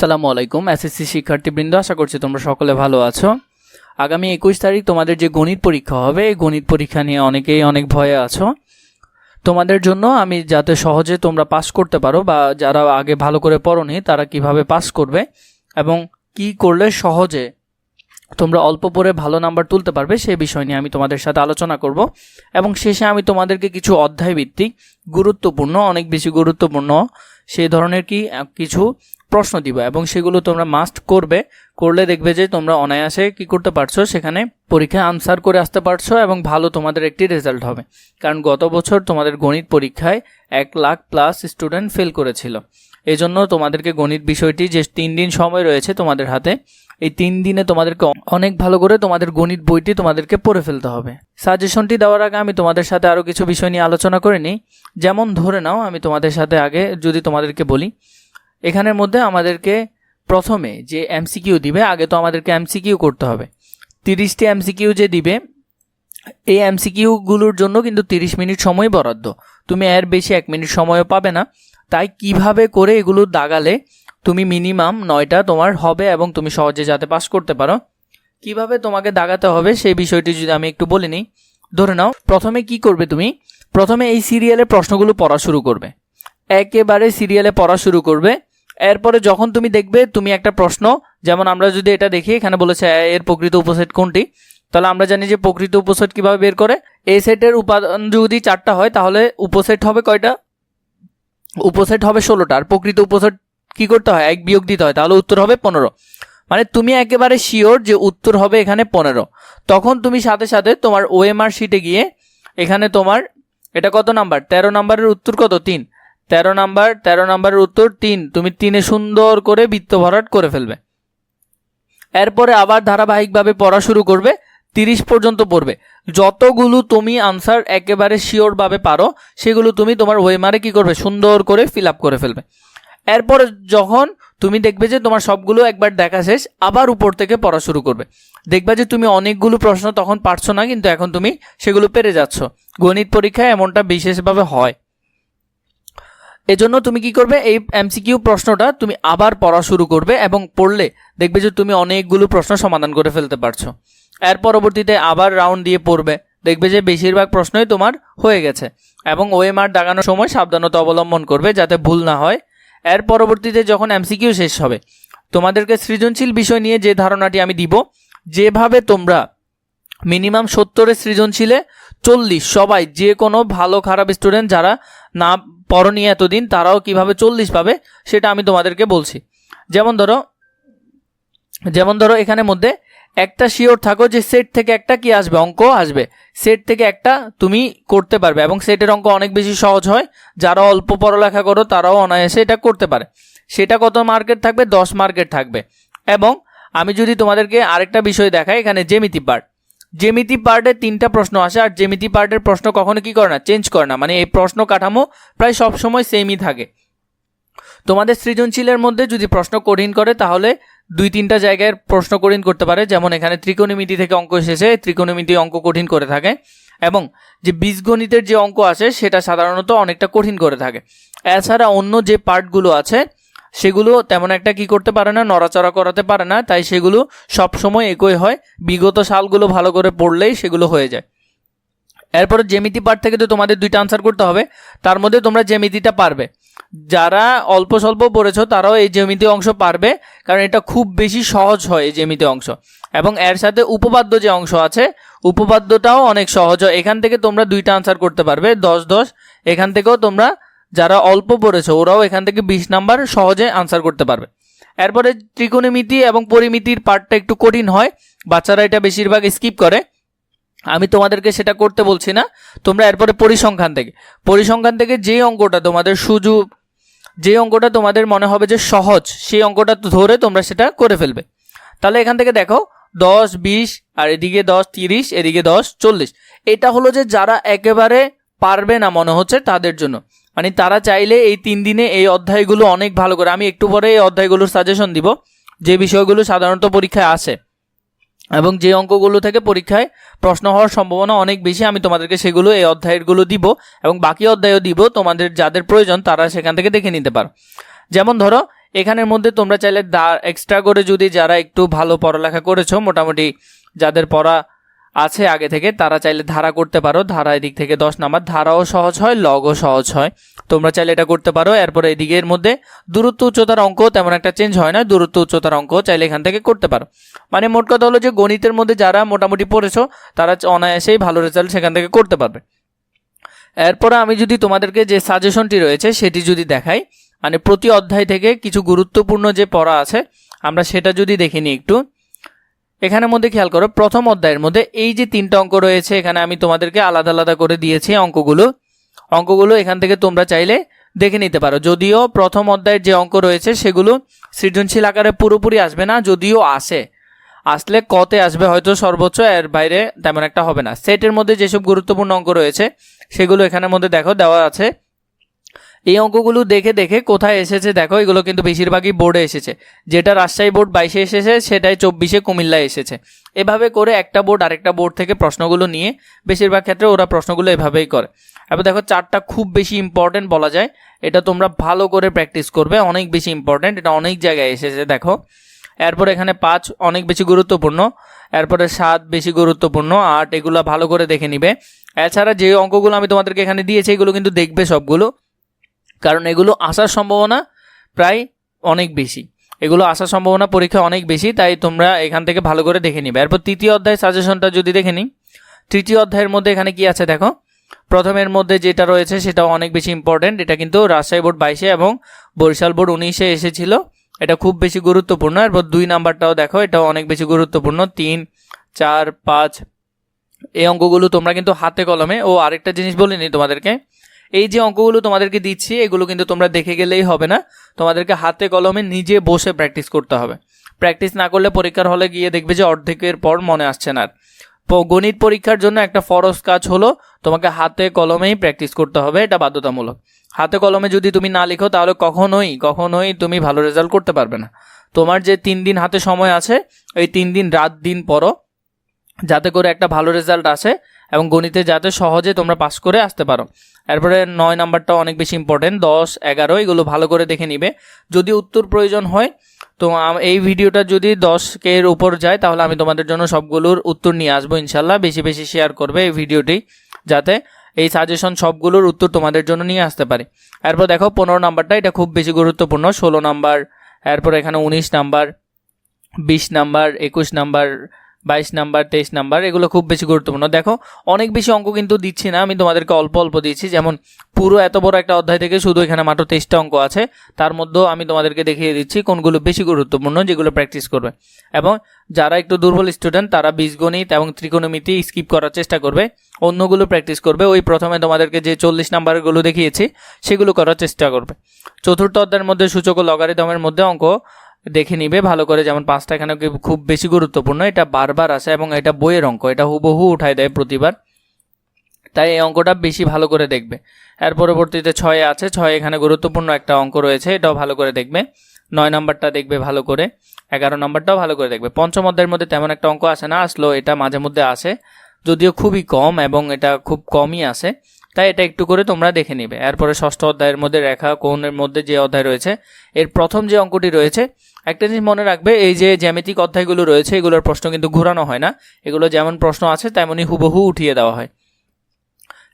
সালামু আলাইকুম, এসএসসি শিক্ষার্থীবৃন্দ, আশা করছি তোমরা সকলে ভালো আছো। আগামী একুশ তারিখ তোমাদের যে গণিত পরীক্ষা হবে, এই গণিত পরীক্ষা নিয়ে অনেকেই অনেক ভয়ে আছো। তোমাদের জন্য আমি যাতে সহজে তোমরা পাস করতে পারো বা যারা আগে ভালো করে পড়োনি, তারা কীভাবে পাস করবে এবং কি করলে সহজে তোমরা অল্প পরে ভালো নাম্বার তুলতে পারবে, সেই বিষয় নিয়ে আমি তোমাদের সাথে আলোচনা করব। এবং শেষে আমি তোমাদেরকে কিছু অধ্যায় ভিত্তিক গুরুত্বপূর্ণ, অনেক বেশি গুরুত্বপূর্ণ, সেই ধরনের কি, কিছু প্রশ্ন দিব এবং সেগুলো তোমরা মাস্ট করবে, করলে দেখবে যে তোমরা অনায়াসে কি করতে পারছ, সেখানে পরীক্ষায় আনসার করে আসতে পারছ এবং ভালো তোমাদের একটি রেজাল্ট হবে। কারণ গত বছর তোমাদের গণিত পরীক্ষায় এক লাখ প্লাস স্টুডেন্ট ফেল করেছিল। এই জন্য তোমাদেরকে গণিত বিষয়টি যে তিন দিন সময় রয়েছে তোমাদের হাতে, এই তিন দিনে তোমাদেরকে অনেক ভালো করে তোমাদের গণিত বইটি তোমাদেরকে পড়ে ফেলতে হবে। সাজেশনটি দেওয়ার আগে আমি তোমাদের সাথে আরও কিছু বিষয় নিয়ে আলোচনা করে নিই। যেমন ধরে নাও, আমি তোমাদের সাথে আগে যদি তোমাদেরকে বলি এখানের মধ্যে আমাদেরকে প্রথমে যে এমসিকিউ দিবে, আগে তো আমাদেরকে এমসিকিউ করতে হবে। তিরিশটি এমসিকিউ যে দিবে, এই এমসিকিউগুলোর জন্য কিন্তু তিরিশ মিনিট সময় বরাদ্দ। তুমি এর বেশি এক মিনিট সময়ও পাবে না। তাই কীভাবে করে এগুলো দাগালে তুমি মিনিমাম নয়টা তোমার হবে এবং তুমি সহজে যাতে পাস করতে পারো। কীভাবে তোমাকে দাগাতে হবে সেই বিষয়টি যদি আমি একটু বলে নিই। ধরে নাও, প্রথমে কি করবে তুমি? প্রথমে এই সিরিয়ালে প্রশ্নগুলো পড়া শুরু করবে। একেবারে সিরিয়ালে পড়া শুরু করবে। এরপরে যখন তুমি দেখবে, তুমি একটা প্রশ্ন, যেমন আমরা যদি এটা দেখি, এখানে বলেছে এ এর প্রকৃত উপসেট কোনটি? তাহলে আমরা জানি যে প্রকৃত উপসেট কীভাবে বের করে? এই সেটের উপাদান যদি চারটা হয়, তাহলে উপসেট হবে কয়টা? উপসেট হবে ষোলোটা। আর প্রকৃত উপসেট কি করতে হয়? এক বিয়োগ দিতে হয়, তাহলে উত্তর হবে পনেরো। মানে তুমি একেবারে শিওর যে উত্তর হবে এখানে পনেরো। তখন তুমি সাথে সাথে তোমার ওএমআর শিটে গিয়ে, এখানে তোমার, এটা কত নাম্বার? তেরো নাম্বারের উত্তর কত? তিন। তেরো নাম্বার, তেরো নাম্বারের উত্তর তিন। তুমি তিনে সুন্দর করে বৃত্ত ভরাট করে ফেলবে। এরপরে আবার ধারাবাহিকভাবে পড়া শুরু করবে, তিরিশ পর্যন্ত পড়বে। যতগুলো তুমি আনসার একেবারে শিওরভাবে পারো, সেগুলো তুমি তোমার ওয়েমারে কি করবে? সুন্দর করে ফিল আপ করে ফেলবে। এরপরে যখন তুমি দেখবে যে তোমার সবগুলো একবার দেখা শেষ, আবার উপর থেকে পড়া শুরু করবে। দেখবে যে তুমি অনেকগুলো প্রশ্ন তখন পারছ না, কিন্তু এখন তুমি সেগুলো পেরে যাচ্ছ। গণিত পরীক্ষায় এমনটা বিশেষভাবে হয়। এজন্য তুমি কি করবে? এই এমসিকিউ প্রশ্নটা তুমি আবার পড়া শুরু করবে এবং পড়লে দেখবে যে তুমি অনেকগুলো প্রশ্ন সমাধান করে ফেলতে পারছ। এর পরবর্তীতে আবার রাউন্ড দিয়ে পড়বে। দেখবে যে বেশিরভাগ প্রশ্নই তোমার হয়ে গেছে এবং ওএমআর দাগানোর সময় সাবধানতা অবলম্বন করবে যাতে ভুল না হয়। এর পরবর্তীতে যখন এমসিকিউ শেষ হবে, তোমাদেরকে সৃজনশীল বিষয় নিয়ে যে ধারণাটি আমি দিব, যেভাবে তোমরা মিনিমাম সত্তরের সৃজনশীলে চল্লিশ, সবাই যে কোনো ভালো খারাপ স্টুডেন্ট যারা না পড়নি এতদিন, তারাও কীভাবে চল্লিশ পাবে, সেটা আমি তোমাদেরকে বলছি। যেমন ধরো যেমন ধরো এখানে মধ্যে একটা শিওর থাকো যে সেট থেকে একটা কি আসবে, অঙ্ক আসবে। সেট থেকে একটা তুমি করতে পারবে এবং সেটের অঙ্ক অনেক বেশি সহজ হয়। যারা অল্প পড়ালেখা করো, তারাও অনায়াসে এটা করতে পারে। সেটা কত মার্কেট থাকবে? দশ মার্কেট থাকবে। এবং আমি যদি তোমাদেরকে আরেকটা বিষয় দেখাই, এখানে জেমিতি পার্ট। জেমিতি পার্টের তিনটা প্রশ্ন আসে, আর জেমিতি পার্টের প্রশ্ন কখনো কি করে না? চেঞ্জ করে না। মানে এই প্রশ্ন কাঠামো প্রায় সব সময় সেমই থাকে। তোমাদের সৃজনশীলের মধ্যে যদি প্রশ্ন কঠিন করে, তাহলে দুই তিনটা জায়গায় প্রশ্ন কঠিন করতে পারে। যেমন এখানে ত্রিকোণমিতি থেকে অঙ্ক এসেছে ত্রিকোণমিতি অঙ্ক কঠিন করে থাকে। এবং যে বীজগণিতের যে অঙ্ক আছে সেটা সাধারণত অনেকটা কঠিন করে থাকে। এছাড়া অন্য যে পার্টগুলো আছে সেগুলো তেমন একটা কি করতে পারে না, নড়াচড়া করাতে পারে না, তাই সেগুলো সব সময় একই হয়। বিগত সালগুলো ভালো করে পড়লেই সেগুলো হয়ে যায়। এরপরে জ্যামিতি পার্ট থেকে তো তোমাদের দুইটা আনসার করতে হবে। তার মধ্যে তোমরা জ্যামিতিটা পারবে। যারা অল্প স্বল্প পড়েছো, তারাও এই জ্যামিতি অংশ পারবে, কারণ এটা খুব বেশি সহজ হয় এই জ্যামিতি অংশ। এবং এর সাথে উপপাদ্য যে অংশ আছে, উপপাদ্যটাও অনেক সহজ হয়। এখান থেকে তোমরা দুইটা আনসার করতে পারবে, দশ দশ। এখান থেকেও তোমরা যারা অল্প পড়েছো, ওরাও এখান থেকে বিশ নাম্বার সহজে আনসার করতে পারবে। এরপরে ত্রিকোণমিতি এবং পরিমিতির পার্টটা একটু কঠিন হয়, বাচ্চারা এটা বেশিরভাগ স্কিপ করে। আমি তোমাদেরকে সেটা করতে বলছি না, তোমরা এরপরে পরিসংখ্যান থেকে। পরিসংখ্যান থেকে যে অঙ্কটা তোমাদের সুজু যে অঙ্কটা তোমাদের মনে হবে যে সহজ, সেই অঙ্কটা ধরে তোমরা সেটা করে ফেলবে। তাহলে এখান থেকে দেখো, দশ, বিশ, আর এদিকে দশ, তিরিশ, এদিকে দশ, চল্লিশ। এটা হলো যে যারা একেবারে পারবে না মনে হচ্ছে তাদের জন্য। মানে তারা চাইলে এই তিন দিনে এই অধ্যায়গুলো অনেক ভালো করে, আমি একটু পরে এই অধ্যায়গুলোর সাজেশন দিব, যে বিষয়গুলো সাধারণত পরীক্ষায় আসে এবং যে অঙ্কগুলো থেকে পরীক্ষায় প্রশ্ন হওয়ার সম্ভাবনা অনেক বেশি, আমি তোমাদেরকে সেগুলো এই অধ্যায়েরগুলো দিব এবং বাকি অধ্যায়ও দিব, তোমাদের যাদের প্রয়োজন তারা সেখান থেকে দেখে নিতে পারো। যেমন ধরো, এখানের মধ্যে তোমরা চাইলে দা এক্সট্রা করে যদি যারা একটু ভালো পড়ালেখা করেছ, মোটামুটি যাদের পড়া আছে আগে থেকে, তারা চাইলে ধারা করতে পারো। ধারা এদিক থেকে দশ নাম্বার, ধারাও সহজ হয়, লগও সহজ হয়। তোমরা চাইলে এটা করতে পারো। এরপরে এদিকের মধ্যে দূরত্ব উচ্চতার অঙ্ক তেমন একটা চেঞ্জ হয় না, দূরত্ব উচ্চতার অঙ্ক চাইলে এখান থেকে করতে পারো। মানে মোট কথা হলো যে গণিতের মধ্যে যারা মোটামুটি পড়েছো, তারা অনায়াসেই ভালো রেজাল্ট সেখান থেকে করতে পারবে। এরপরে আমি যদি তোমাদেরকে যে সাজেশনটি রয়েছে, সেটি যদি দেখাই মানে প্রতি অধ্যায় থেকে কিছু গুরুত্বপূর্ণ যে পড়া আছে, আমরা সেটা যদি দেখে নিই একটু। এখানের মধ্যে খেয়াল করো, প্রথম অধ্যায়ের মধ্যে এই যে তিনটা অঙ্ক রয়েছে, এখানে আমি তোমাদেরকে আলাদা আলাদা করে দিয়েছি অঙ্কগুলো। অঙ্কগুলো এখান থেকে তোমরা চাইলে দেখে নিতে পারো। যদিও প্রথম অধ্যায়ের যে অঙ্ক রয়েছে, সেগুলো সৃজনশীল আকারে পুরোপুরি আসবে না, যদিও আসে। আসলে কতে আসবে হয়তো সর্বোচ্চ, এর বাইরে তেমন একটা হবে না। সেটের মধ্যে যেসব গুরুত্বপূর্ণ অঙ্ক রয়েছে, সেগুলো এখানের মধ্যে দেখো, দেওয়া আছে। এই অঙ্কগুলো দেখে দেখে কোথায় এসেছে দেখো, এগুলো কিন্তু বেশিরভাগই বোর্ডে এসেছে। যেটা রাজশাহী বোর্ড বাইশে এসেছে, সেটাই চব্বিশে কুমিল্লায় এসেছে। এভাবে করে একটা বোর্ড আরেকটা বোর্ড থেকে প্রশ্নগুলো নিয়ে বেশিরভাগ ক্ষেত্রে ওরা প্রশ্নগুলো এভাবেই করে। এবার দেখো, চারটা খুব বেশি ইম্পর্টেন্ট বলা যায়। এটা তোমরা ভালো করে প্র্যাকটিস করবে, অনেক বেশি ইম্পর্টেন্ট এটা অনেক জায়গায় এসেছে, দেখো। এরপর এখানে পাঁচ অনেক বেশি গুরুত্বপূর্ণ, এরপরে সাত বেশি গুরুত্বপূর্ণ, আট, এগুলো ভালো করে দেখে নিবে। এছাড়া যে অঙ্কগুলো আমি তোমাদেরকে এখানে দিয়েছি, এগুলো কিন্তু দেখবে সবগুলো। কারণ এগুলো আসার সম্ভাবনা প্রায় অনেক বেশি। এগুলো আসার সম্ভাবনা পরীক্ষা অনেক বেশি, তাই তোমরা এখান থেকে ভালো করে দেখে নিবে। এরপর তৃতীয় অধ্যায় সাজেশনটা যদি দেখে নিই, তৃতীয় অধ্যায়ের মধ্যে এখানে কি আছে দেখো? প্রথমের মধ্যে যেটা রয়েছে সেটাও অনেক বেশি ইম্পর্টেন্ট এটা কিন্তু রাজশাহী বোর্ড বাইশে এবং বরিশাল বোর্ড উনিশে এসেছিল। এটা খুব বেশি গুরুত্বপূর্ণ। এরপর দুই নাম্বারটাও দেখো, এটাও অনেক বেশি গুরুত্বপূর্ণ। তিন, চার, পাঁচ, এই অঙ্কগুলো তোমরা কিন্তু হাতে কলমে, ও আরেকটা জিনিস বলিনি তোমাদেরকে এই যে অঙ্কগুলো তোমাদেরকে দিচ্ছি, এগুলো কিন্তু তোমরা দেখে গেলেই হবে না। তোমাদেরকে হাতে কলমে নিজে বসে প্র্যাকটিস করতে হবে। প্র্যাকটিস না করলে পরীক্ষার হলে গিয়ে দেখবে যে অর্ধেকের পর মনে আসছে না। আর। গণিত পরীক্ষার জন্য একটা ফরজ কাজ হলো তোমাকে হাতে কলমেই প্র্যাকটিস করতে হবে, এটা বাধ্যতামূলক। হাতে কলমে যদি তুমি না লিখো, তাহলে কখনোই কখনোই তুমি ভালো রেজাল্ট করতে পারবে না। তোমার যে তিন দিন হাতে সময় আছে, এই তিন দিন, রাত দিন পরও যাতে করে একটা ভালো রেজাল্ট আসে। এবং গণিতে যাতে সহজে তোমরা পাস করে আসতে পারো। এরপরে নয় নাম্বারটা অনেক বেশি ইম্পর্টেন্ট দশ, এগারো, এগুলো ভালো করে দেখে নিবে। যদি উত্তর প্রয়োজন হয়, তো এই ভিডিওটা যদি দশ কে এর উপর যায়, তাহলে আমি তোমাদের জন্য সবগুলোর উত্তর নিয়ে আসব ইনশাল্লাহ। বেশি বেশি শেয়ার করবে এই ভিডিওটি, যাতে এই সাজেশন সবগুলোর উত্তর তোমাদের জন্য নিয়ে আসতে পারে। এরপর দেখো, পনেরো নাম্বারটা, এটা খুব বেশি গুরুত্বপূর্ণ, ষোলো নাম্বার, এরপর এখানে উনিশ নাম্বার, বিশ নাম্বার, একুশ নাম্বার বাইশ নাম্বার, তেইশ নাম্বার, এগুলো খুব বেশি গুরুত্বপূর্ণ। দেখো, অনেক বেশি অঙ্ক কিন্তু দিচ্ছি না, আমি তোমাদেরকে অল্প অল্প দিচ্ছি যেমন, পুরো এত বড় একটা অধ্যায় থেকে শুধু এখানে মাত্র তেইশটা অঙ্ক আছে, তার মধ্যেও আমি তোমাদেরকে দেখিয়ে দিচ্ছি কোনগুলো বেশি গুরুত্বপূর্ণ, যেগুলো প্র্যাকটিস করবে। এবং যারা একটু দুর্বল স্টুডেন্ট তারা বীজগণিত এবং ত্রিকোণমিতি স্কিপ করার চেষ্টা করবে, অন্যগুলো প্র্যাকটিস করবে। ওই প্রথমে তোমাদেরকে যে চল্লিশ নাম্বারগুলো দেখিয়েছি, সেগুলো করার চেষ্টা করবে। চতুর্থ অধ্যায়ের মধ্যে সূচক ও লগারিদমের মধ্যে অঙ্ক দেখে নিবে, ভালো করে যেমন পাঁচটা এখানে খুব বেশি গুরুত্বপূর্ণ, এটা বারবার আসে এবং এটা বইয়ের অঙ্ক, এটা হুবহু উঠায় দেয় প্রতিবার। তাই এই অঙ্কটা বেশি ভালো করে দেখবে। এর পরবর্তীতে ছয়ে আছে, ছয় এখানে গুরুত্বপূর্ণ একটা অঙ্ক রয়েছে, এটাও ভালো করে দেখবে। নয় নম্বরটা দেখবে ভালো করে, এগারো নম্বরটাও ভালো করে দেখবে। পঞ্চম অধ্যায়ের মধ্যে তেমন একটা অঙ্ক আসে না আসলো এটা মাঝে মধ্যে আসে, যদিও খুবই কম এবং এটা খুব কমই আসে। তাই এটা একটু করে তোমরা দেখে নিবে। এরপরে ষষ্ঠ অধ্যায়ের মধ্যে রেখা কোণের মধ্যে যে অধ্যায় রয়েছে, এর প্রথম যে অঙ্কটি রয়েছে, একটা জিনিস মনে রাখবে, এই যে জ্যামিতিক অধ্যায়গুলো রয়েছে, এগুলোর প্রশ্ন কিন্তু ঘোরানো হয় না। এগুলো যেমন প্রশ্ন আছে তেমনই হুবহু উঠিয়ে দেওয়া হয়।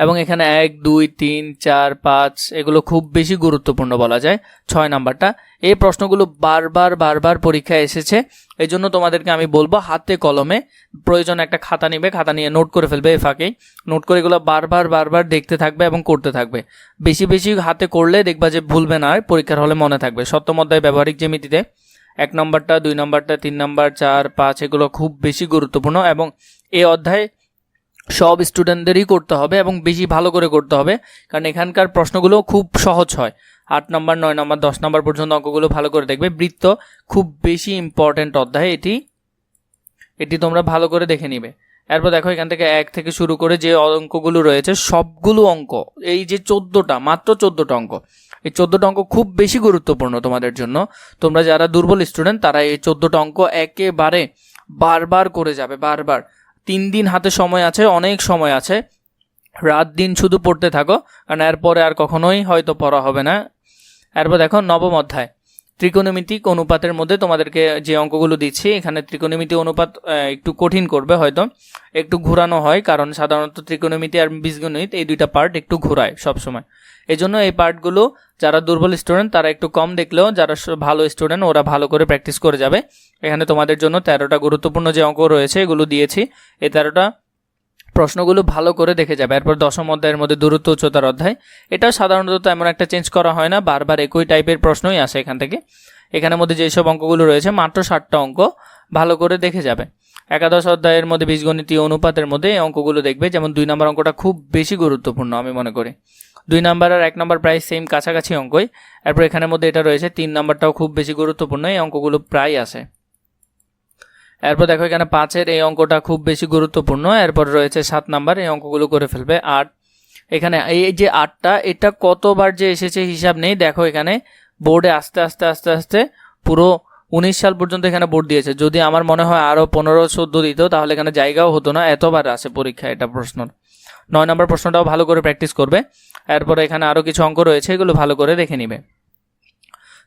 এবং এখানে এক, দুই, তিন, চার, পাঁচ, এগুলো খুব বেশি গুরুত্বপূর্ণ বলা যায়। ছয় নাম্বারটা। এই প্রশ্নগুলো বারবার বারবার পরীক্ষায় এসেছে। এই জন্য তোমাদেরকে আমি বলব, হাতে কলমে প্রয়োজন একটা খাতা নিবে, খাতা নিয়ে নোট করে ফেলবে এই ফাঁকেই। নোট করে এগুলো বারবার বারবার দেখতে থাকবে এবং করতে থাকবে। বেশি বেশি হাতে করলে দেখবা যে ভুলবে না, পরীক্ষার হলে মনে থাকবে। সপ্তম অধ্যায় ব্যবহারিক জ্যামিতিতে এক নম্বরটা, দুই নম্বরটা, তিন নম্বর, চার, পাঁচ, এগুলো খুব বেশি গুরুত্বপূর্ণ এবং এই অধ্যায় সব স্টুডেন্টদেরই করতে হবে এবং বেশি ভালো করে করতে হবে। কারণ এখানকার প্রশ্নগুলো খুব সহজ হয়। আট নম্বর, নয় নম্বর, দশ নম্বর পর্যন্ত অঙ্কগুলো ভালো করে দেখবে। বৃত্ত খুব বেশি ইম্পর্ট্যান্ট অধ্যায়। এটি এটি তোমরা ভালো করে দেখে নিবে। এরপর দেখো এখান থেকে এক থেকে শুরু করে যে অঙ্কগুলো রয়েছে, সবগুলো অঙ্ক, এই যে চোদ্দোটা, মাত্র চোদ্দোটা অঙ্ক, এই চোদ্দোটা অঙ্ক খুব বেশি গুরুত্বপূর্ণ তোমাদের জন্য। তোমরা যারা দুর্বল স্টুডেন্ট তারা এই চোদ্দোটা অঙ্ক একেবারে বারবার করে যাবে, বারবার। তিন দিন হাতে সময় আছে, অনেক সময় আছে। রাত দিন শুধু পড়তে থাকো, কারণ এরপরে আর কখনোই হয়তো পড়া হবে না। এরপর দেখো নবম অধ্যায়। ত্রিকোণমিতিক অনুপাতের মধ্যে তোমাদেরকে যে অঙ্কগুলো দিচ্ছি, এখানে ত্রিকোণমিতি অনুপাত একটু কঠিন করবে হয়তো। একটু ঘোরানো হয়, কারণ সাধারণত ত্রিকোণমিতি আর বীজগণিত এই দুইটা পার্ট একটু ঘোরায় সবসময়। এই জন্য এই পার্টগুলো যারা দুর্বল স্টুডেন্ট তারা একটু কম দেখলেও যারা ভালো স্টুডেন্ট ওরা ভালো করে প্র্যাকটিস করে যাবে। এখানে তোমাদের জন্য তেরোটা গুরুত্বপূর্ণ যে অঙ্ক রয়েছে, এগুলো দিয়েছি। এই তেরোটা প্রশ্নগুলো ভালো করে দেখে যাবে। এরপর দশম অধ্যায়ের মধ্যে দূরত্ব উচ্চতার অধ্যায়। এটাও সাধারণত তেমন একটা চেঞ্জ করা হয় না, বারবার একই টাইপের প্রশ্নই আসে এখান থেকে। এখানের মধ্যে যেসব অঙ্কগুলো রয়েছে, মাত্র ষাটটা অঙ্ক ভালো করে দেখে যাবে। একাদশ অধ্যায়ের মধ্যে বীজগণিতীয় অনুপাতের মধ্যে এই অঙ্কগুলো দেখবে, যেমন দুই নম্বর অঙ্কটা খুব বেশি গুরুত্বপূর্ণ আমি মনে করি। দুই নম্বর আর এক নম্বর প্রায় সেম কাছাকাছি অঙ্কই। এরপর এখানের মধ্যে এটা রয়েছে, তিন নম্বরটাও খুব বেশি গুরুত্বপূর্ণ, এই অঙ্কগুলো প্রায় আসে। এরপর দেখো এখানে পাঁচের এই অঙ্কটা খুব বেশি গুরুত্বপূর্ণ। এরপর রয়েছে সাত নাম্বার, এই অঙ্কগুলো করে ফেলবে। আট, এখানে এই যে আটটা, এটা কতবার যে এসেছে হিসাব নেই। দেখো এখানে বোর্ডে আস্তে আস্তে আস্তে আস্তে পুরো উনিশ সাল পর্যন্ত এখানে বোর্ড দিয়েছে। যদি আমার মনে হয় আরও পনেরো, চোদ্দ দিত, তাহলে এখানে জায়গাও হতো না। এতবার আসে পরীক্ষা এটা প্রশ্ন নয় নম্বর প্রশ্নটাও ভালো করে প্র্যাকটিস করবে। এরপরে এখানে আরও কিছু অঙ্ক রয়েছে, এগুলো ভালো করে দেখে নিবে।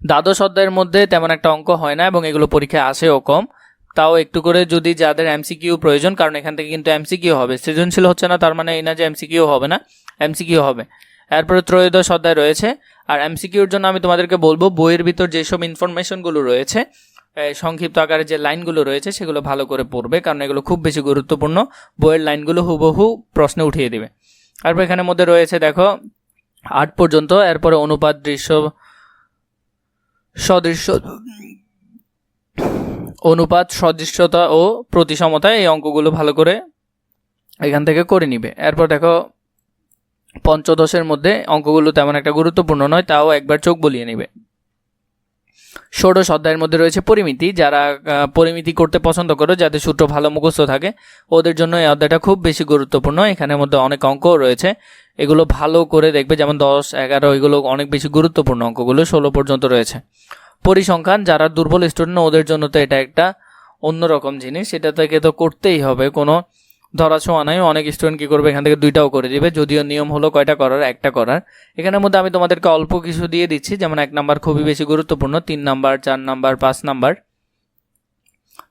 দ্বাদশ অধ্যায়ের মধ্যে তেমন একটা অঙ্ক হয় না এবং এগুলো পরীক্ষায় আসেও কম। তাও একটু করে যদি যাদের এমসিকিউ প্রয়োজন, কারণ এখান থেকে কিন্তু এমসিকিউ হবে। সৃজনশীল হচ্ছে না, তার মানে এই না যে এমসিকিউ হবে না এমসিকিউ হবে। এরপরে ত্রয়োদশ অধ্যায় রয়েছে, আর এমসিকিউর জন্য আমি তোমাদেরকে বলব, বইয়ের ভিতর যেসব ইনফরমেশনগুলো রয়েছে সংক্ষিপ্ত আকারে যে লাইনগুলো রয়েছে, সেগুলো ভালো করে পড়বে, কারণ এগুলো খুব বেশি গুরুত্বপূর্ণ। বইয়ের লাইনগুলো হুবহু প্রশ্নে উঠিয়ে দিবে। তারপর এখানের মধ্যে রয়েছে, দেখো, আট পর্যন্ত, এরপরে অনুপাত, দৃশ্য, সদৃশ্য অনুপাত, সদৃশ্যতা ও প্রতিসমতা এই অঙ্কগুলো ভালো করে এখান থেকে করে নিবে। এরপর দেখো, পঞ্চদশের মধ্যে অঙ্কগুলো তেমন একটা গুরুত্বপূর্ণ নয়, তাও একবার চোখ বলিয়ে নিবে। ষোড়শ অধ্যায়ের মধ্যে রয়েছে পরিমিতি, যারা পরিমিতি করতে পছন্দ করো, যাদের সূত্র ভালো মুখস্থ থাকে, ওদের জন্য এই অধ্যায়টা খুব বেশি গুরুত্বপূর্ণ। এখানের মধ্যে অনেক অঙ্কও রয়েছে, এগুলো ভালো করে দেখবে, যেমন দশ, এগারো, এগুলো অনেক বেশি গুরুত্বপূর্ণ অঙ্কগুলো, ষোলো পর্যন্ত রয়েছে। পরিসংখ্যান, যারা দুর্বল স্টুডেন্ট ওদের জন্য তো এটা একটা অন্যরকম জিনিস। সেটা থেকে তো করতেই হবে। কোনো ধরা ছোঁয়া নাই। অনেক স্টুডেন্ট কী করবে? এখান থেকে দুইটাও করে দিবে। যদিও নিয়ম হলো কয়টা করার? একটা করার। এখানের মধ্যে আমি তোমাদেরকে অল্প কিছু দিয়ে দিচ্ছি। যেমন এক নাম্বার খুবই বেশি গুরুত্বপূর্ণ। তিন নাম্বার, চার নাম্বার, পাঁচ নাম্বার।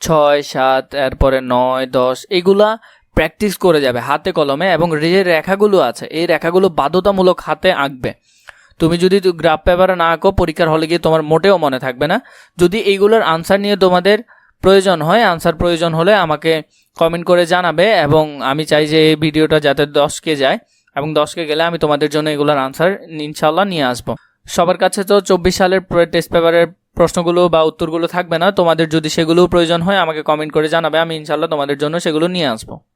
ছয়, সাত, এরপরে নয়, দশ। এগুলা প্র্যাকটিস করে যাবে হাতে কলমে এবং যে রেখাগুলো আছে, এই রেখাগুলো বাধ্যতামূলক হাতে আঁকবে। তুমি যদি গ্রাফ পেপারে না আঁকো, পরীক্ষার হলে গিয়ে তোমার মোটেও মনে থাকবে না। যদি এইগুলোর আনসার নিয়ে তোমাদের প্রয়োজন হয় আনসার প্রয়োজন হলে আমাকে কমেন্ট করে জানাবে এবং আমি চাই যে এই ভিডিওটা যাতে দশকে যায় এবং দশকে গেলে আমি তোমাদের জন্য এগুলোর আনসার ইনশাল্লাহ নিয়ে আসব। সবার কাছে তো চব্বিশ সালের টেস্ট পেপারের প্রশ্নগুলো বা উত্তরগুলো থাকবে না। তোমাদের যদি সেগুলোও প্রয়োজন হয়, আমাকে কমেন্ট করে জানাবে। আমি ইনশাল্লাহ তোমাদের জন্য সেগুলো নিয়ে আসব।